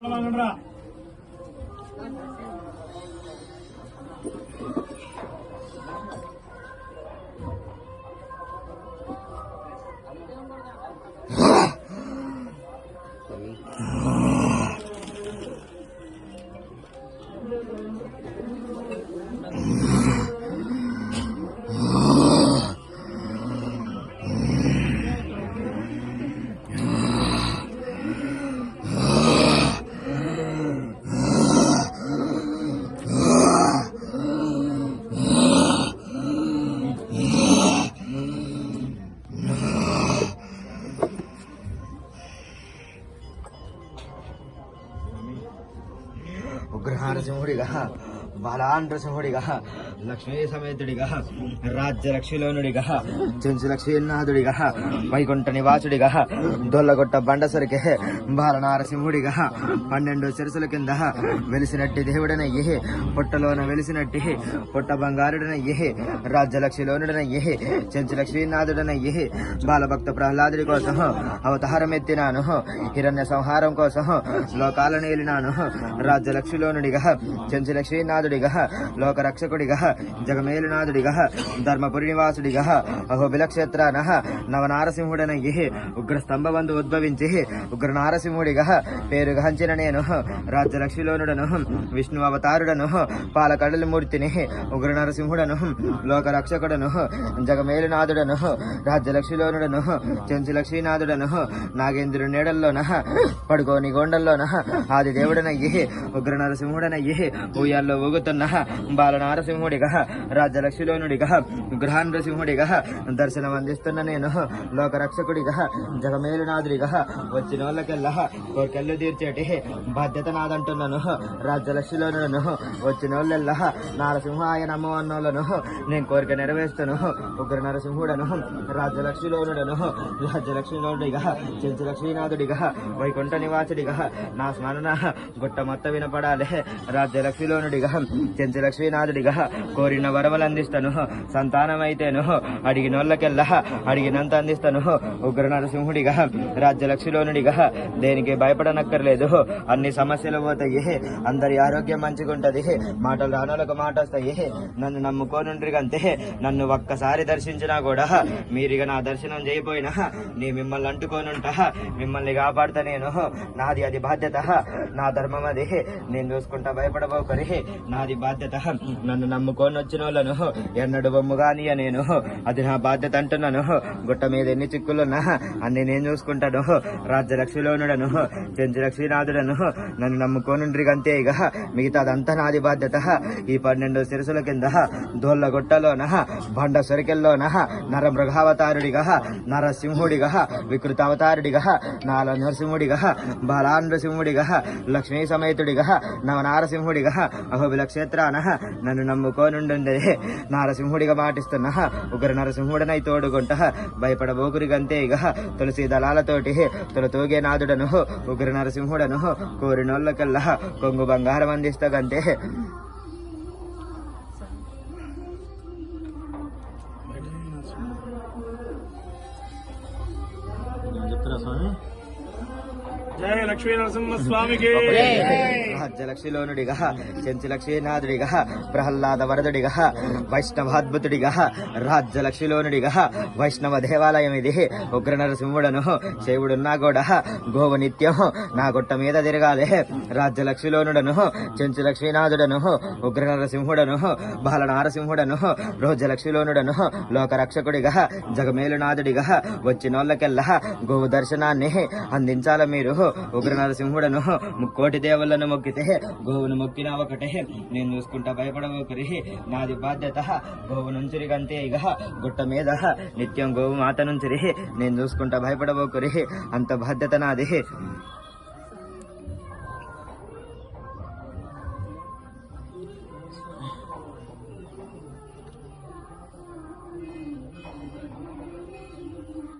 Terima kasih. グランアルジモリが బాలాండ్రసింహుడిగా Lakshmi సమేతుడిగా రాజ్యలక్ష్మిలోనుడిగా Chenchu లక్ష్మీనాథుడిగా Vaikuntha నివాసుడిగా దొల్లగొట్ట బండసరికే బాలనారసింహుడిగా పన్నెండు సిరసుల కింద వెలిసినట్టి దేవుడనయ్యే పుట్టలోన వెలిసినట్టి పుట్ట బంగారుడనయ్యే రాజ్యలక్ష్మిలోనుడనయ్యి చెంచు లక్ష్మీనాథుడనయ్యి బాలభక్త ప్రహ్లాదుడి కోసం అవతారమెత్తినాను హిరణ్య సంహారం కోసం లోకాలను ఏలినాను రాజ్యలక్ష్మిలోనుడిగా చెంచు లక్ష్మీనాథుడిగా లోకరక్షకుడిగా జగమేలునాథుడిగా ధర్మపురి నివాసుడిగా అహోబిలక్షేత్రాన నవనారసింహుడనయ్యి ఉగ్ర స్తంభవందు ఉద్భవించి ఉగ్ర నారసింహుడిగా పేరు పేరుగాంచిన నేను రాజ్యలక్ష్మిలోనుడను విష్ణు అవతారుడను పాలకడలి మూర్తిని ఉగ్ర నరసింహుడను లోకరక్షకుడను జగమేలునాథుడను రాజ్యలక్ష్మిలోనుడను చెంచు లక్ష్మీనాథుడను నాగేంద్రుడి నీడల్లోన పడుకోని గోండల్లోన ఆది దేవుడనయ్యి ఉగ్ర నరసింహుడనయ్యి ఊయల్లో ఊగు బాల నారసింహుడిగా రాజ్యలక్ష్మిలోనుడిగా గృహ నృసింహుడిగా దర్శనం అందిస్తున్న నేను లోకరక్షకుడిగా జగమేలునాథుడిగా వచ్చిన వాళ్ళకెల్లా కోరికెళ్ళు తీర్చేటి బాధ్యత నాదంటున్నాను రాజ్యలక్ష్మిలోను వచ్చిన వాళ్ళెల్లా నారసింహాయ నమో అన్నోళ్ళను నేను కోరిక నెరవేరుస్తాను ఉగ్ర నరసింహుడను రాజ్యలక్ష్మిలోనుడను రాజ్యలక్ష్మిలోనుడిగా చెంచలక్ష్మీనాథుడిగా వైకుంఠ నివాసుడిగా నా స్మరణ గుట్ట మొత్తం వినపడాలి. రాజ్యలక్ష్మిలోనుడిగా చెంచు లక్ష్మీనాథుడిగా కోరిన వరములు అందిస్తాను. సంతానమైతేను. అడిగినోళ్ళకెల్లా అడిగినంత అందిస్తాను. ఉగ్ర నరసింహుడిగా రాజ్యలక్ష్మిలోనుడిగా దేనికి భయపడనక్కర్లేదు. అన్ని సమస్యలు పోతాయి. అందరి ఆరోగ్యం మంచిగుంటది. మాటలు రానోళ్ళకు మాట వస్తాయి నన్ను నమ్ముకోనుండ్రి అంతే నన్ను ఒక్కసారి దర్శించినా కూడా మీరిగా నా దర్శనం చేయబోయినా నీ మిమ్మల్ని అంటుకోనుంటా. మిమ్మల్ని కాపాడుతా నేను. నాది అది బాధ్యత. నా ధర్మం అది నేను చూసుకుంటా భయపడబోకరి. నాది బాధ్యత. నన్ను నమ్ముకొని వచ్చిన వాళ్ళను ఎన్నడు బొమ్ముగాని నేను. అది నా బాధ్యత అంటున్నాను. గుట్ట మీద ఎన్ని చిక్కులున్నా అన్ని నేను చూసుకుంటాను. రాజ్యలక్ష్మిలోనుడను చెంచు లక్ష్మీనాథుడను నన్ను నమ్ముకోనుండ్రి అంతే ఇక మిగతాదంతా నాది బాధ్యత. ఈ పన్నెండు సిరసుల కింద దోళ్ళ గుట్టలోన బండ సొరికెల్లోన నర మృగావతారుడిగా నరసింహుడిగా వికృత అవతారుడిగా నాల నరసింహుడిగా బాలా నరసింహుడిగా లక్ష్మీ సమేతుడిగా నవనారసింహుడిగా అహోబిల క్షేత్రాన నన్ను నమ్ముకోనుండే నారసింహుడిగా మాటిస్తున్నా ఉగ్ర నరసింహుడనై తోడుకుంటా భయపడబోకురి గంతే ఇక తులసి దళాలతోటి తొలతోగే నాదుడను. ఉగ్ర నరసింహుడను కోరినోళ్ళకల్లా కొంగు బంగారం అందిస్తా గంతే జయ లక్ష్మీ నరసింహ స్వామికి రాజ్యలక్ష్మిలోనుడిగా చెంచలక్ష్మీనాథుడిగా ప్రహ్లాద వరదుడిగా వైష్ణవాద్భుతుడిగా రాజ్యలక్ష్మిలోనుడిగా వైష్ణవ దేవాలయం ఇది ఉగ్ర నరసింహుడను శివుడున్నా కూడా గోవు నిత్యం నా గుట్ట మీద తిరగాలి. రాజ్యలక్ష్మిలోనుడను చెంచులక్ష్మీనాథుడను ఉగ్ర నరసింహుడను బాల నారసింహుడను రోజలక్ష్మిలోనుడను లోకరక్షకుడిగా జగమేలునాథుడిగా వచ్చినోళ్ళకెల్లా గోవు దర్శనాన్ని అందించాల మీరు. ఉగ్ర నరసింహుడను ముక్కోటి దేవుళ్ళను మొక్కితే గోవును మొక్కినా ఒకటే. నేను చూసుకుంటా భయపడబోకరి నాది బాధ్యత. గోవు నుంచిరిగంతే ఇగ. ఇక గుట్ట మీద నిత్యం గోవు మాత నుంచిరి నేను చూసుకుంటా భయపడబోకరి అంత బాధ్యత నాది.